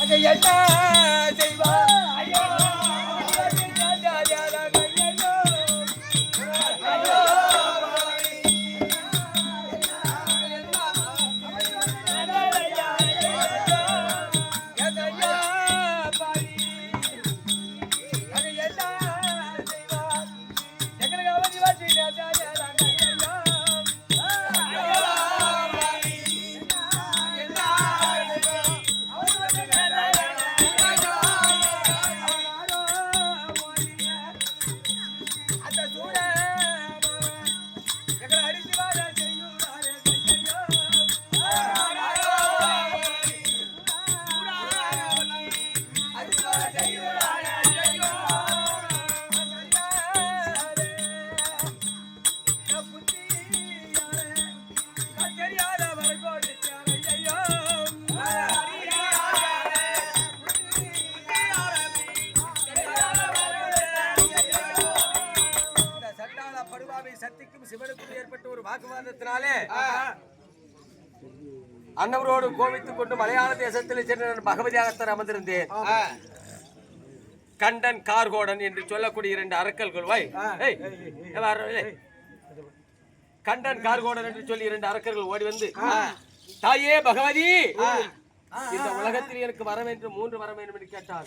அங்க என்ன அன்னவரோடு கோவித்துக் கொண்டு மலையாள தேசத்தில் சென்று நான் பகவதியாகத்தான் அமர்ந்திருந்தேன். கண்டன் கார்கோடன் என்று சொல்லக்கூடிய இரண்டு வா, ஏய். கண்டன் கார்கோடன் என்று சொல்லி இரண்டு அரக்கர்கள் ஓடி வந்து தாயே பகவதி! இந்த உலகத்தில் எனக்கு வர வேண்டும் மூன்று வர வேண்டும் என்று கேட்டார்.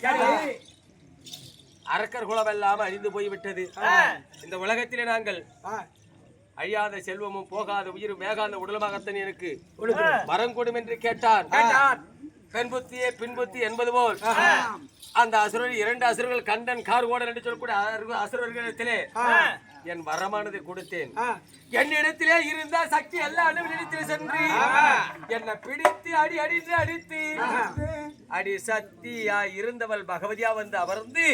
அரக்கர் குலம் எல்லாம் அழிந்து போய்விட்டது. இந்த உலகத்திலே நாங்கள் அழியாத செல்வமும் போகாத உயிரும் மேகாத உடலுமாகத்தான் எனக்கு வரம் கொடும் என்று கேட்டான். பெண் புத்தியே பின் புத்தி என்பது போல். அந்த அசுரர் இரண்டு அசுரர்கள் கண்டன் கார்கோடன் என்று சொல்லக்கூடிய அசுரர்களிடத்திலே என் வரமானதை கொடுத்தேன். என்னிடத்திலே இருந்த சக்தி எல்லா அணுவிடத்திலே சென்று என்னை பிடித்து அடி அடித்து அடித்து அடி சக்தியா இருந்தவள் பகவதியா வந்து அமர்ந்து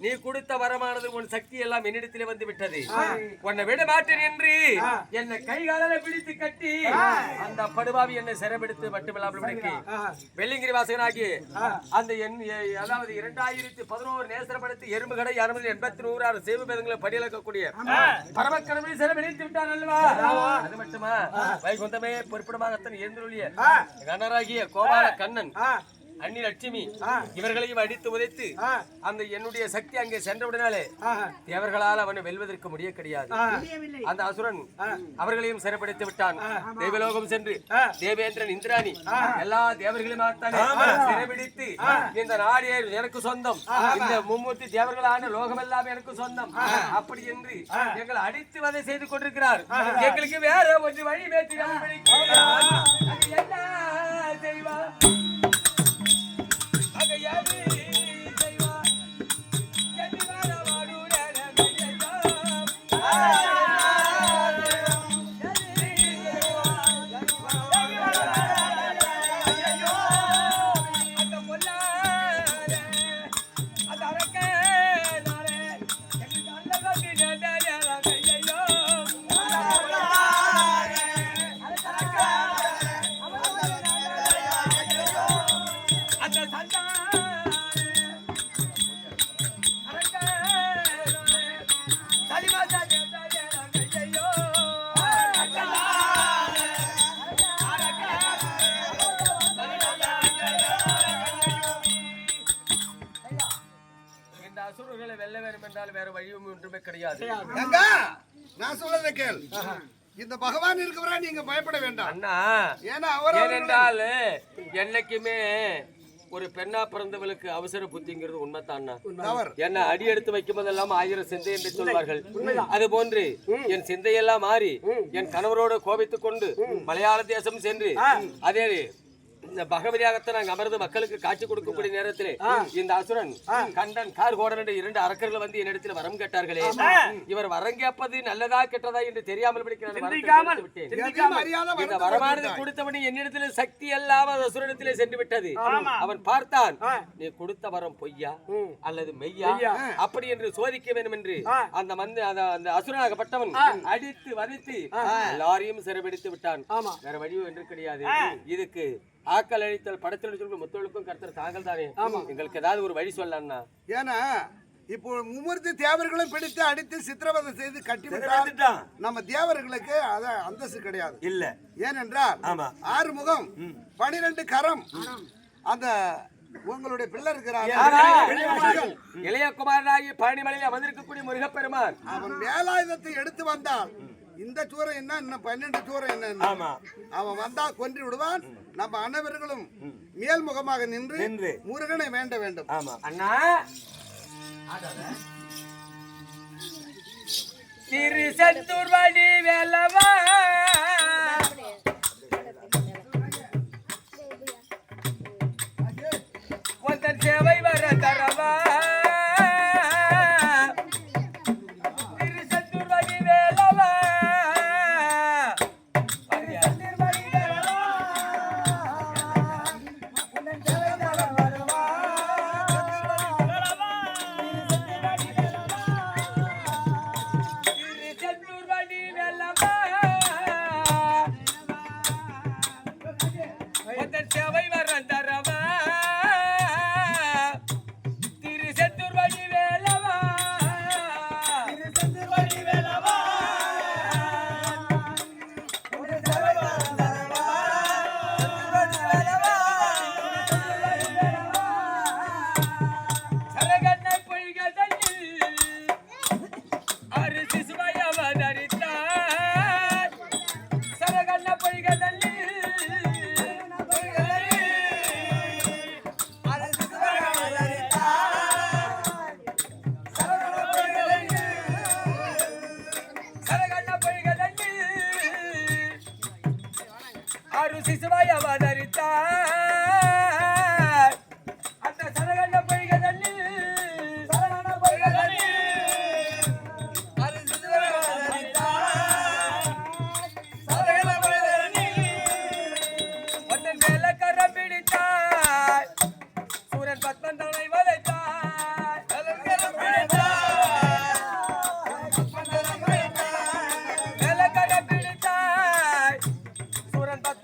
நீ கொடுத்த வரமானது உன் சக்தி எல்லாம் என்னிடத்திலே வந்து விட்டது. உன்னை விட மாட்டேன் என்று என்னை கைகால பிடித்து கட்டி அந்த படுபாவி என்னை சிறைபிடித்து மட்டுமில்லாமல் வெள்ளிங்கிரி வாசகனாகி அந்த எண் எ- அதாவது இரண்டாயிரத்தி பதினோரு நேசரப்படுத்தி எறும்பு கடை அனுமதி எண்பத்தி நூறாறு சேவு பேதங்களை படியளக்கக்கூடிய பரமக்கடமை சிறைபிடித்து விட்டான் அல்லவா? அது மட்டுமா? வைகுந்தமே பொறுப்பிடமாகத்தான் எழுந்துள்ளிய கணராகிய கோபால கண்ணன் அண்ணி லட்சுமி இவர்களையும் அடித்து உதைத்து அந்த என்னுடைய சக்தி அங்கே சென்றவுடனாலே தேவர்களால் அவனை வெல்வதற்கு முடிய கிடையாது. அந்த அசுரன் அவர்களையும் சிறைப்படுத்தி விட்டான். தேவலோகம் சென்று தேவேந்திரன் இந்திராணி எல்லா தேவர்களையும் சிறைபிடித்து இந்த நாடு எனக்கு சொந்தம். இந்த மும்மூர்த்தி தேவர்களான லோகம் எல்லாம் எனக்கு சொந்தம். அப்படி என்று எங்களை அடித்து வதை செய்து கொண்டிருக்கிறார். எங்களுக்கு வேற ஒரு வழி பேச்சு என்ன செய்வா வேற வழியும் ஒன்றுமே கிடையாது. நான் சொல்றதை கேள். இந்த பகவான் இருக்கவரா நீங்க பயப்பட வேண்டாம். அண்ணா ஏன்னா அவர் ஏனென்றால் என்னைக்குமே ஒரு பெண்ணா பிறந்தவளுக்கு அவசர புத்திங்கிறது உண்மைதான் தவறு. என்ன அடி எடுத்து வைக்கும் போதெல்லாம் ஆயிரம் சிந்தை என்று சொல்வார்கள் அது போன்று என் சிந்தையெல்லாம் மாறி என் கணவரோடு கோபித்துக் கொண்டு மலையாள தேசம் சென்று அதே இந்த பகவதியாகத்தை நாங்க அமர்ந்து மக்களுக்கு காட்சி கொடுக்கக்கூடிய நேரத்திலே இந்த அசுரன் கண்டன் கார் கோடன் என்ற இரண்டு அரக்கர்கள் வந்து என்னிடத்தில் வரம் கேட்டார்களே. இவர் வரம் கேட்பது நல்லதா கெட்டதா என்று தெரியாமல் இந்த வரமானது. கொடுத்தவனே என்னிடத்தில் சக்தி எல்லாம் அசுரனிடத்திலே சென்று விட்டது. அவன் பார்த்தான் நீ கொடுத்த வரம் பொய்யா அல்லது மெய்யா? அப்படி என்று சோதிக்க வேண்டும் என்று அந்த மந்த அந்த அசுரனாகப்பட்டவன் அடித்து வதைத்து எல்லாரையும் சிறைபிடித்து விட்டான். வேற வழி என்று கிடையாது. இதுக்கு ஆக்கல் அழித்தல் படத்தில் சொல்லும் மொத்தவளுக்கும் கருத்தர் தாங்கள் தானே? ஆமா. எங்களுக்கு ஏதாவது ஒரு வழி சொல்லலாம்னா ஏன்னா இப்போ மும்மூர்த்தி தேவர்களும் பிடித்து அடித்து சித்திரவதை செய்து கட்டி நம்ம தேவர்களுக்கு அத அந்தஸ்து கிடையாது. இல்ல. ஏனென்றால் ஆறு முகம் பனிரெண்டு கரம். அந்த உங்களுடைய பிள்ளை இருக்கிறார். இளையகுமாரனாகி பழனிமலையில வந்திருக்கக்கூடிய முருகப்பெருமான் அவன் வேலாயுதத்தை எடுத்து வந்தால் இந்த சூரம் என்ன பன்னெண்டு சூரம் என்ன அவன் வந்தா கொன்று விடுவான். நம்ம அனைவர்களும் மேல்முகமாக நின்று முருகனை வேண்ட வேண்டும். அண்ணா. திரு சத்துர்வடி வேலவா. தேவை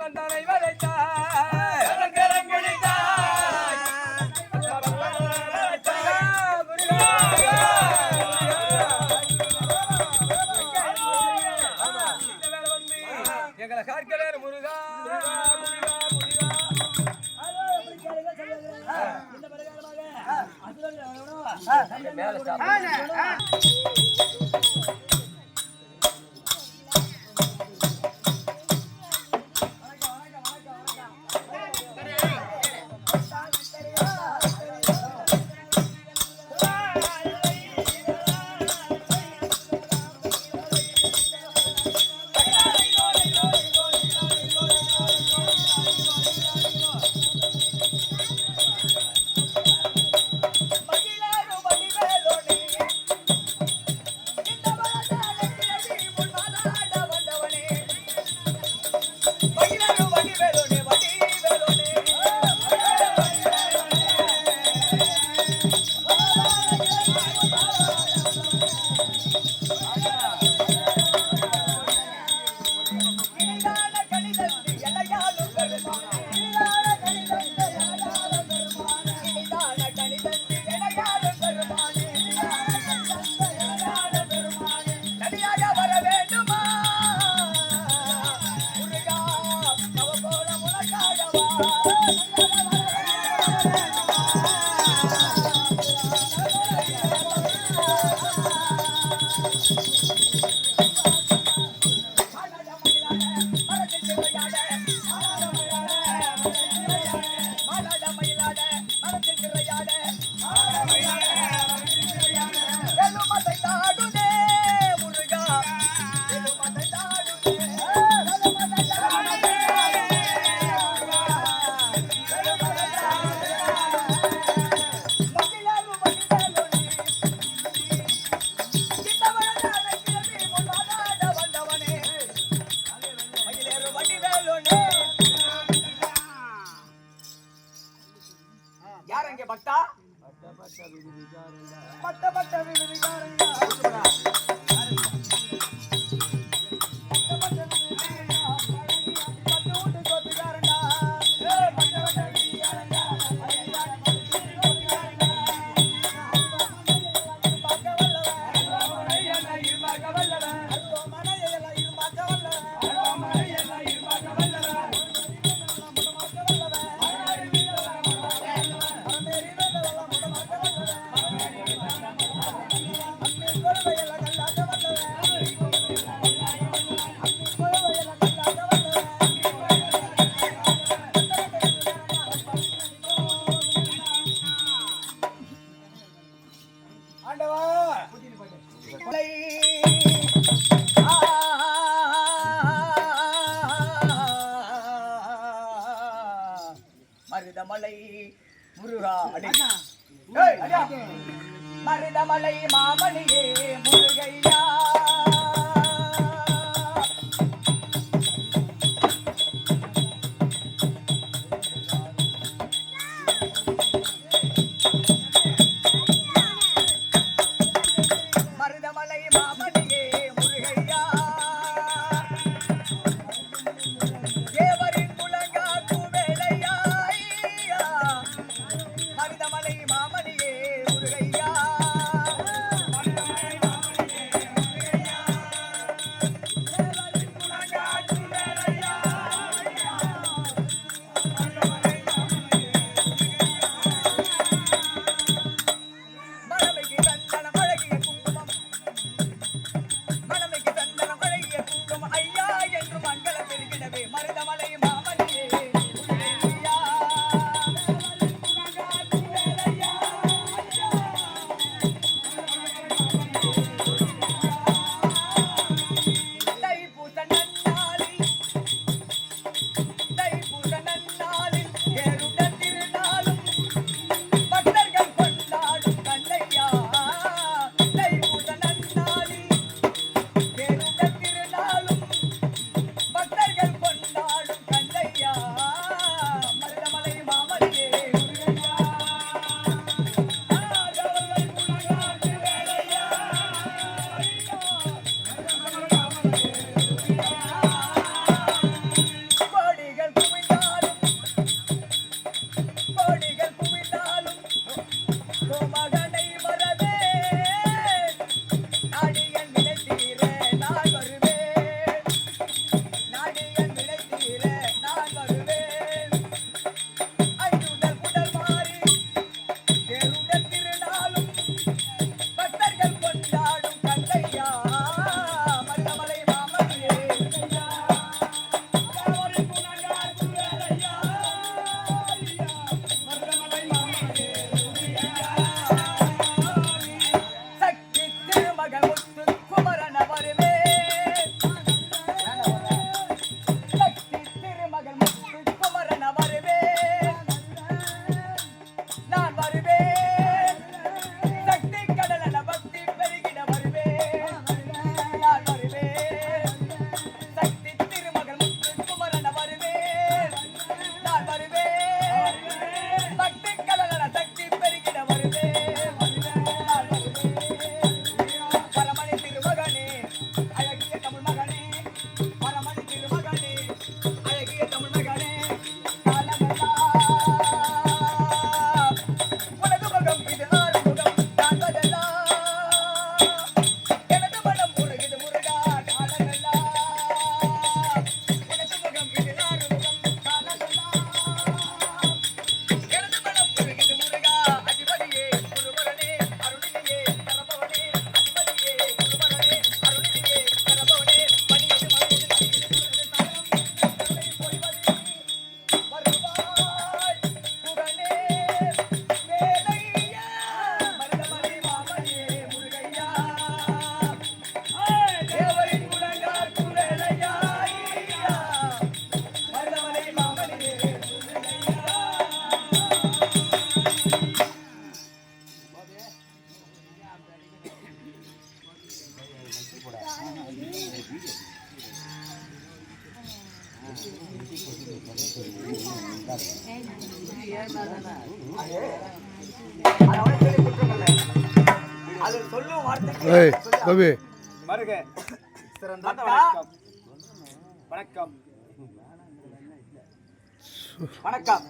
பந்தனை வளைத்தார். எங்களை கார்க்கிறார் முருகா மேல பட்ட பட்ட விகாரங்கள் வணக்கம். வணக்கம்.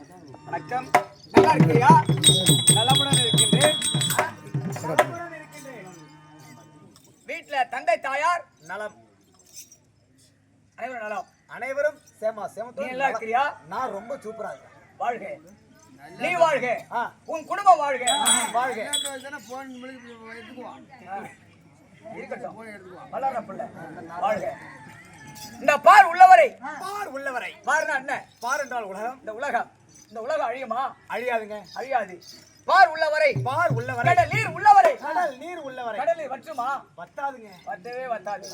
வணக்கம். நல்லா இருக்கிறியா நலமுடன் இருக்கின்றேன். வீட்டில் தந்தை தாயார் நலம். அனைவரும் நலம். அனைவரும் சேமா சேமத்தோட நல்லா நான் ரொம்ப சூப்பரா வாழ்க. நீ வாழ்க. உன் குடும்பம் வாழ்க. வாழ்க. வாழ்க. இந்த பார் உள்ளவரை. பார் உள்ளவரை. பாருன்னா என்ன? பார் என்றால் உலகம். இந்த உலகம். இந்த உலகம் அழியுமா? அழியாதுங்க. அழியாது. பார் உள்ளவரை. பார் உள்ளவரை. கடல் நீர் உள்ளவரை. கடல் நீர் உள்ளவரை. கடல் நீர் வற்றுமா? வத்தாதுங்க வத்தவே வத்தாது.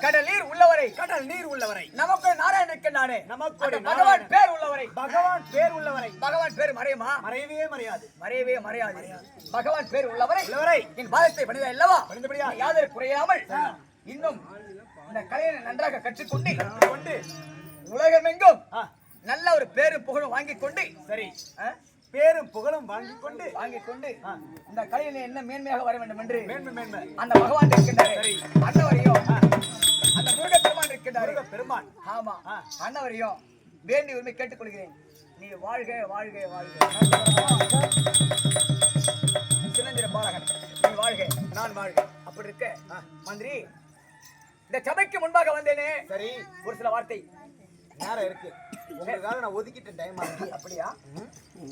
கடல் நீர் உள்ளவரை. கடல் நீர் உள்ளவரை. நமக்கு நாராயணன் இருக்கின்றானே நமக்கு பகவான். பேர் உள்ளவரை. பகவான் பேர் உள்ளவரை. பகவான் பேர் மறையுமா? மறையவே மறையாது. மறையவே மறையாது. பகவான் பேர் உள்ளவரை. உள்ளவரை. என் பாதத்தை பணிதா அல்லவா? பணிந்தபடியா? யாதொரு குறையாமல் இன்னும் இந்த கலையை நன்றாக கற்றுக்கொண்டு கொண்டு உலகமெங்கும் நல்ல ஒரு பேரும் புகழும் வாங்கிக் கொண்டு சரி. ஆ, பேரும் புகழும் வாங்கிக் கொண்டு வாங்கிக் கொண்டு இந்த கலையில என்ன மேன்மையாக வர வேண்டும் என்று மேன்மை மேன்மை. அந்த பகவான் இருக்கின்றார். அன்னவரையும் அந்த முருக பெருமான் இருக்கின்றார். பெருமான் ஆமா. அன்னவரையும் வேண்டி உரிமை கேட்டுக்கொள்கிறேன். நீ வாழ்க வாழ்க வாழ்க. சின்னஞ்சிற பாலகன் நீ வாழ்க. நான் வாழ்க. அப்படி இருக்க. மந்திரி இந்த சபைக்கு முன்பாக வந்தேனே. சரி. ஒரு சில வார்த்தை. நேரம் இருக்கு. உங்களுக்காக நான் ஒதுக்கிட்ட டைம் அப்படியா?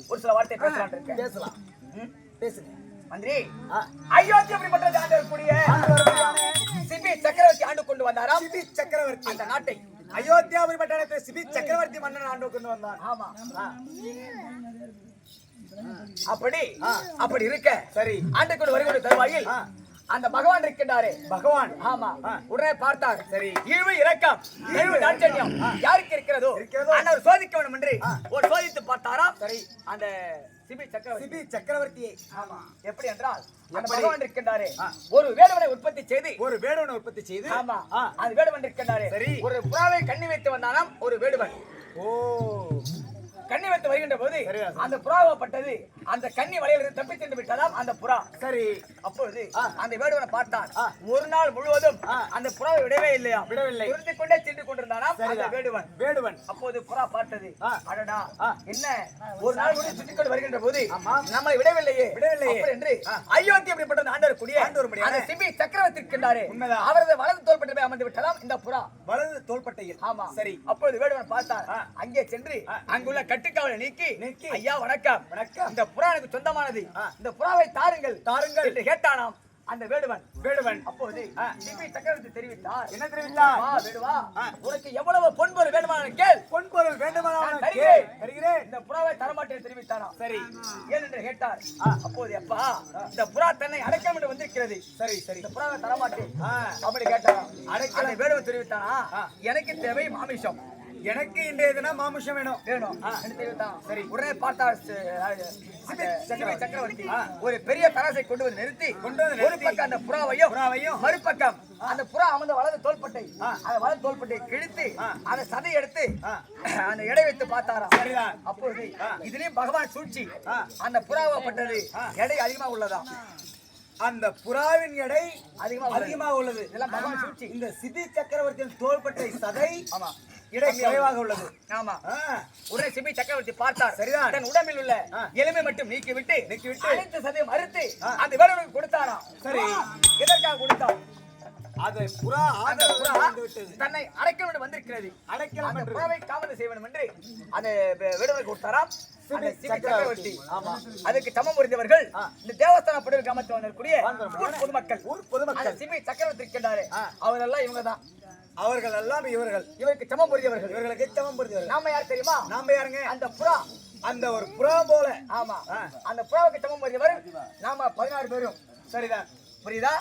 ஒரு சில வார்த்தை பேசலாம் இருக்கேன். பேசலாம்? பேசுங்க. மந்திரி அயோத்தி அப்படிப்பட்ட ஆண்டு வரக்கூடிய சிபி சக்கரவர்த்தி ஆண்டு கொண்டு வந்தாராம் சிபி சக்கரவர்த்தி. அந்த நாட்டை. அயோத்தியாபுரி பட்டணத்தை சிபி சக்கரவர்த்தி மன்னன் ஆண்டு கொண்டு வந்தான் ஆமா. அப்படி அப்படி இருக்க. சரி. ஆண்டு கொண்டு வருகிற தருவாயில். அந்த பகவான் இருக்கின்றாரே. பகவான். ஆமா. உடனே பார்த்தார். சரி. இழிவு இரக்கம் இழிவு தாட்சண்யம். யாருக்கு இருக்கிறதோ. ஆனால் சோதிக்க வேண்டும் என்று ஒரு சோதித்து பார்த்தாராம் சரி. அந்த சிபி சக்கரவர்த்தி. சிபி சக்கரவர்த்தியை. ஆமா. எப்படி என்றால்? பகவான் இருக்கின்றாரே. ஒரு வேடுவனை உற்பத்தி செய்து ஒரு வேடுவனை உற்பத்தி செய்து ஆமா. அந்த வேடுவன் இருக்கின்றாரே. சரி. ஒரு புறாவை கண்ணி வைத்து வந்தானாம் ஒரு வேடுவன். ஓ. கண்ணி வைத்து வருகின்ற போது. அந்த புறாவப்பட்டது அந்த கன்னி வலையிலிருந்து தப்பி சென்று விட்டதாம் அந்த புறா சரி அப்பொழுது. அந்த வேடுவனை பார்த்தான். ஒரு நாள் முழுவதும். அந்த புறாவை விடவே இல்லையா விடவில்லை. துரத்தி கொண்டே சென்று அந்த சரிதான். வேடுவன் வேடுவன் அப்போது புறா பார்த்தது. அடடா. என்ன ஒரு நாள் முழுவதும் சுற்றிக் கொண்டு வருகின்ற போது. நம்மை விடவில்லையே விடவில்லையே. என்று. அயோத்தி அப்படிப்பட்ட ஆண்டவர் கூடிய ஆண்டவர் முடியாத. அந்த சிபி சக்கரவர்த்தி இருக்கின்றாரே உண்மைதான். அவரது வலது தோள்பட்டை அமர்ந்து விட்டதாம் இந்த புறா வலது தோள்பட்டையில் ஆமா சரி அப்பொழுது வேடுவன் பார்த்தார். அங்கே சென்று அங்குள்ள கட்டுக்காவலை நீக்கி நீக்கி. ஐயா வணக்கம். வணக்கம். இந்த புறா எனக்கு சொந்தமானது. இந்த புறாவை தாருங்கள். தாருங்கள். என்று கேட்டானாம் அந்த வேடுவன். வேடுவன். அப்போது சிபி சக்கரவர்த்தி தெரிவித்தார். என்ன தெரிவித்தார்? வா வேடுவா உனக்கு எவ்வளவு பொன்பொருள் வேண்டுமான கேள். பொன்பொருள் உனக்கு தருகிறேன். தருகிறேன். இந்த புறாவை தரமாட்டேன் தெரிவித்தாராம் சரி. ஏன் என்று கேட்டார் அப்போது அப்பா இந்த புறா தன்னை அடக்கம் என்று வந்திருக்கிறது. சரி சரி. இந்த புறாவை தரமாட்டேன். அப்படி கேட்டாராம். அடக்கம். அந்த வேடுவன் தெரிவித்தானா? எனக்கு தேவை மாமிசம். எனக்கு இன்றைய தினம் மாமிஷம் வேணும். வேணும். சரி. உடனே சிபி சக்கரவர்த்தி. ஒரு பெரிய தராசை கொண்டு வந்து நிறுத்தி கொண்டு வந்து ஒரு. பக்கம் அந்த புறாவையும் புறாவையும். மறுபக்கம் அந்த புறா அமர்ந்த வலது தோள்பட்டை. அந்த வலது தோள்பட்டை கிழித்து அந்த சதை எடுத்து அந்த எடை வைத்து பார்த்தாராம். சரிதான். அப்போது இதுலயும் பகவான் சூழ்ச்சி. அந்த புறாவப்பட்டது எடை அதிகமா உள்ளதாம். அந்த புறாவின் எடை அதிகமா உள்ளது. அதிகமாக உள்ளது. இதெல்லாம் பகவான் சூழ்ச்சி. இந்த சிதி சக்கரவர்த்தியின் தோள்பட்டை சதை ஆமா. இடை குறைவாக உள்ளது. ஆமா. உடனே சிபி சக்கரவர்த்தி பார்த்தார். சரிதான். தன் உடம்பில் உள்ள எலும்பை மட்டும் நீக்கிவிட்டு நீக்கிவிட்டு. அனைத்து சதையும் அறுத்து அந்த வேறொருக்கு கொடுத்தாராம். சரி. எதற்காக கொடுத்தார்? அது புறா அந்த புறா தன்னை அடைக்க வேண்டும் வந்திருக்கிறது. அடைக்கலாம் என்று புறாவை காவல் வேண்டும் என்று அந்த விடுதலை கொடுத்தாராம். சக்கரவர்த்தி. ஆமா. அதுக்கு சமம் புரிந்தவர்கள் இந்த தேவஸ்தான படுகை கிராமத்தில் வந்திருக்கூடிய ஊர் பொதுமக்கள். ஊர் பொதுமக்கள். சிபி சக்கரவர்த்தி இருக்கின்றாரு அவரெல்லாம் இவங்க தான் அவர்கள் எல்லாம் இவர்கள். இவருக்கு சமம் புரிந்தவர்கள். இவர்களுக்கு சமம் புரிஞ்சவர்கள் நாம யார் தெரியுமா? நாம யாருங்க? அந்த புறா. அந்த ஒரு புறா போல. ஆமா. அந்த புறாவுக்கு சமம் புரிந்தவர் நாம பதினாறு பேரும். சரிதான் புரியுதா.